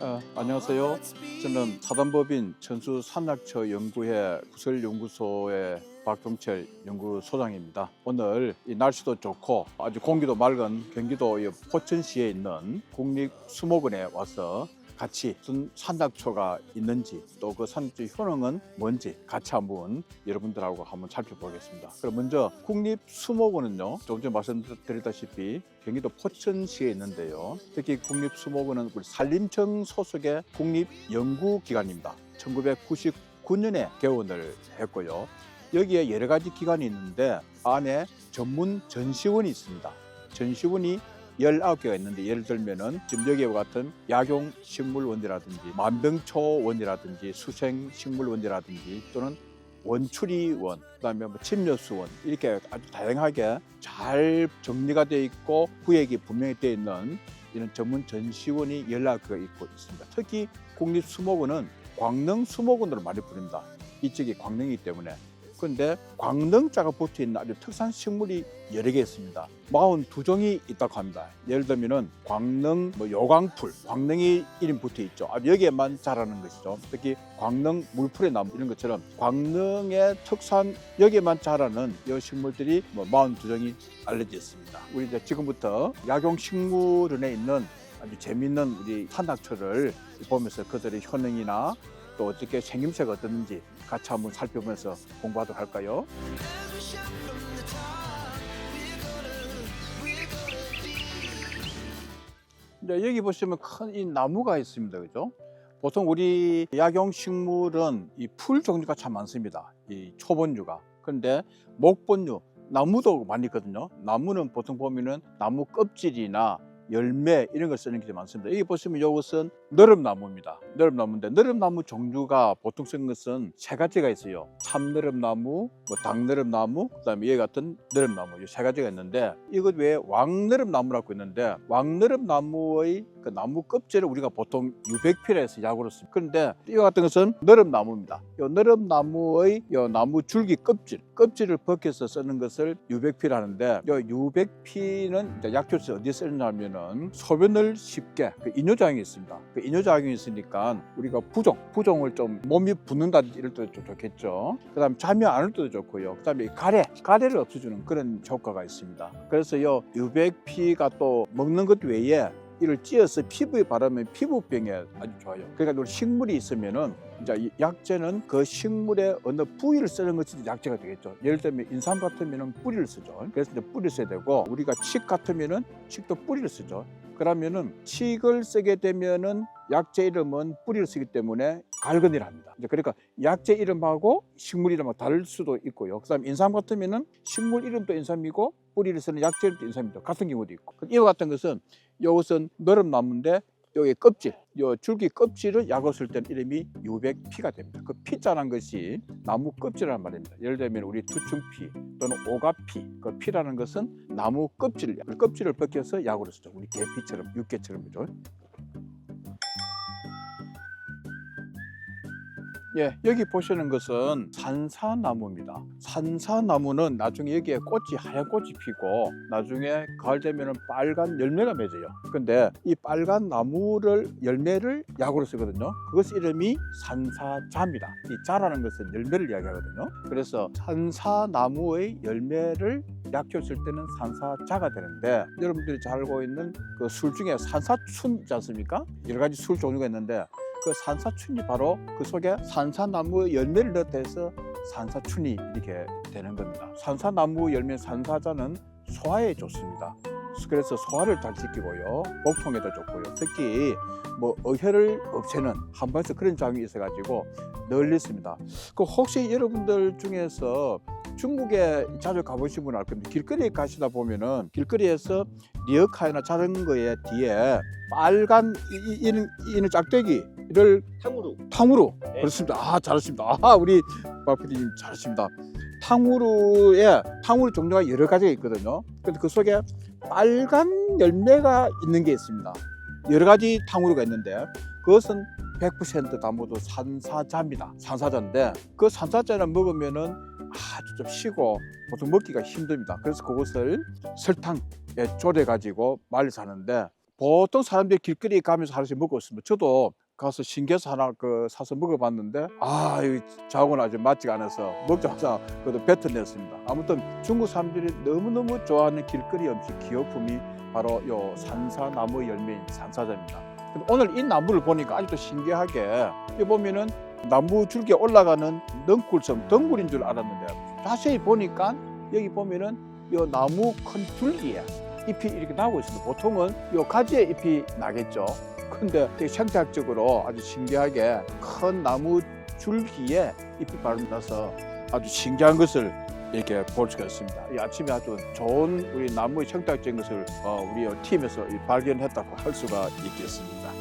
어, 안녕하세요. 저는 사단법인 천수 산낙처 연구회 구설 연구소의 박동철 연구소장입니다. 오늘 이 날씨도 좋고 아주 공기도 맑은 경기도 이 포천시에 있는 국립수목원에 와서 같이 무슨 산낙초가 있는지 또 그 산낙초 효능은 뭔지 같이 한번 여러분들하고 한번 살펴보겠습니다. 그럼 먼저 국립수목원은요, 조금 전에 말씀드렸다시피 경기도 포천시에 있는데요. 특히 국립수목원은 우리 산림청 소속의 국립연구기관입니다. 1999년에 개원을 했고요. 여기에 여러 가지 기관이 있는데 안에 전문 전시원이 있습니다. 전시원이 19개가 있는데 예를 들면은 지금 여기와 같은 약용 식물원이라든지 만병초원이라든지 수생 식물원이라든지 또는 원추리원, 그다음에 뭐 침려수원 이렇게 아주 다양하게 잘 정리가 되어 있고 구역이 분명히 되어 있는 이런 전문 전시원이 연락가 있고 있습니다. 특히 국립수목원은 광릉 수목원으로 많이 부릅니다. 이쪽이 광릉이기 때문에. 그런데 광릉자가 붙어 있는 아주 특산 식물이 여러 개 있습니다. 42종이 있다고 합니다. 예를 들면은 광릉 뭐 요광풀, 광릉이 이름 붙어 있죠. 아, 여기에만 자라는 것이죠. 특히 광릉 물풀의 나무 이런 것처럼 광릉의 특산 여기에만 자라는 이 식물들이 뭐 42종이 알려져 있습니다. 우리 이제 지금부터 약용식물원에 있는 아주 재미있는 우리 산낙초를 보면서 그들의 효능이나 또 어떻게 생김새가 어떻는지 같이 한번 살펴보면서 공부하도록 할까요? 이제 여기 보시면 큰 이 나무가 있습니다. 그죠? 보통 우리 약용식물은 이 풀 종류가 참 많습니다. 이 초본류가. 그런데 목본류, 나무도 많이 있거든요. 나무는 보통 보면은 나무 껍질이나 열매 이런 걸 쓰는 게 많습니다. 여기 보시면 이것은 너름나무입니다. 너름나무인데 너름나무 종류가 보통 쓰는 것은 세 가지가 있어요. 참너름나무, 뭐 당너름나무, 그다음에 이 같은 너름나무 이 세 가지가 있는데 이것 외에 왕너름나무라고 있는데 왕너름나무의 그 나무 껍질을 우리가 보통 유백피라 해서 약으로 씁니다. 그런데 이와 같은 것은 너름나무입니다. 이 너름나무의 이 나무 줄기 껍질, 껍질을 벗겨서 쓰는 것을 유백피라는데 이 유백피는 이제 약초에서 어디에 쓰느냐면은 소변을 쉽게 그 이뇨작용이 있습니다. 그 이뇨작용이 있으니까 우리가 부종, 부종을 좀 몸이 붓는다 이럴 때도 좀 좋겠죠. 그 다음 잠이 안 올 때도 좋고요. 그 다음에 가래, 가래를 없애주는 그런 효과가 있습니다. 그래서 이 유백피가 또 먹는 것 외에 이를 찧어서 피부에 바르면 피부병에 아주 좋아요. 그러니까 우리 식물이 있으면은 이제 이 약재는 그 식물의 어느 부위를 쓰는 것이 약재가 되겠죠. 예를 들면 인삼 같으면은 뿌리를 쓰죠. 그래서 이제 뿌리를 써야 되고 우리가 칡 같으면은 칡도 뿌리를 쓰죠. 그러면은 칡을 쓰게 되면은 약재 이름은 뿌리를 쓰기 때문에 갈근이랍니다. 이제 그러니까 약재 이름하고 식물 이름하고 다를 수도 있고요. 그다음 인삼 같으면은 식물 이름도 인삼이고 뿌리를 쓰는 약재 이름도 인삼이죠. 같은 경우도 있고. 이와 같은 것은 이것은 너름 나무인데 여기 껍질, 요 줄기 껍질을 약을 쓸 때는 이름이 유백피가 됩니다. 그 피자란 것이 나무 껍질이란 말입니다. 예를 들면 우리 두충피 또는 오가피, 그 피라는 것은 나무 껍질, 그 껍질을 벗겨서 약으로 쓰죠. 우리 계피처럼, 육개처럼 그죠? 예, 여기 보시는 것은 산사나무입니다. 산사나무는 나중에 여기에 꽃이 하얀 꽃이 피고 나중에 가을 되면은 빨간 열매가 맺어요. 근데 이 빨간 나무를 열매를 약으로 쓰거든요. 그것 이름이 산사자입니다. 이 자라는 것은 열매를 이야기하거든요. 그래서 산사나무의 열매를 약효 쓸 때는 산사자가 되는데 여러분들이 잘 알고 있는 그 술 중에 산사춘 있지 않습니까? 여러 가지 술 종류가 있는데 그 산사춘이 바로 그 속에 산사나무 열매를 넣다 해서 산사춘이 이렇게 되는 겁니다. 산사나무 열매 산사자는 소화에 좋습니다. 그래서 소화를 잘 시키고요. 복통에도 좋고요. 특히 뭐 어혈을 없애는 한번에서 그런 작용이 있어가지고 널리 있습니다. 그 혹시 여러분들 중에서 중국에 자주 가보신 분은 알 겁니다. 길거리에 가시다 보면은 길거리에서 리어카나 자전거의 뒤에 빨간 이는, 이는 짝대기 를 탕후루. 탕후루 네. 그렇습니다. 아 잘하십니다. 아 우리 박 PD님 잘하십니다. 탕후루에 탕후루 종류가 여러 가지가 있거든요. 근데 그 속에 빨간 열매가 있는 게 있습니다. 여러 가지 탕후루가 있는데 그것은 100% 담아도 산사자입니다. 산사자인데 그 산사자를 먹으면은 아주 좀 쉬고 보통 먹기가 힘듭니다. 그래서 그것을 설탕에 졸여 가지고 말려서 하는데 보통 사람들이 길거리에 가면서 하나씩 먹었습니다. 저도 가서 신기해서 하나 그 사서 먹어봤는데 아, 이 자고는 아주 맛지가 않아서 먹자마자 그것도 뱉어냈습니다. 아무튼 중국 사람들이 너무너무 좋아하는 길거리 음식 기호품이 바로 요 산사나무 열매인 산사자입니다. 근데 오늘 이 나무를 보니까 아직도 신기하게 여기 보면은 나무 줄기에 올라가는 넝쿨섬 덩굴인 줄 알았는데 자세히 보니까 여기 보면은 요 나무 큰 줄기에 잎이 이렇게 나고 있습니다. 보통은 요 가지에 잎이 나겠죠. 근데 되게 생태학적으로 아주 신기하게 큰 나무 줄기에 잎이 나서 아주 신기한 것을 이렇게 볼 수가 있습니다. 이 아침에 아주 좋은 우리 나무의 생태학적인 것을 어, 우리 팀에서 이 발견했다고 할 수가 있겠습니다.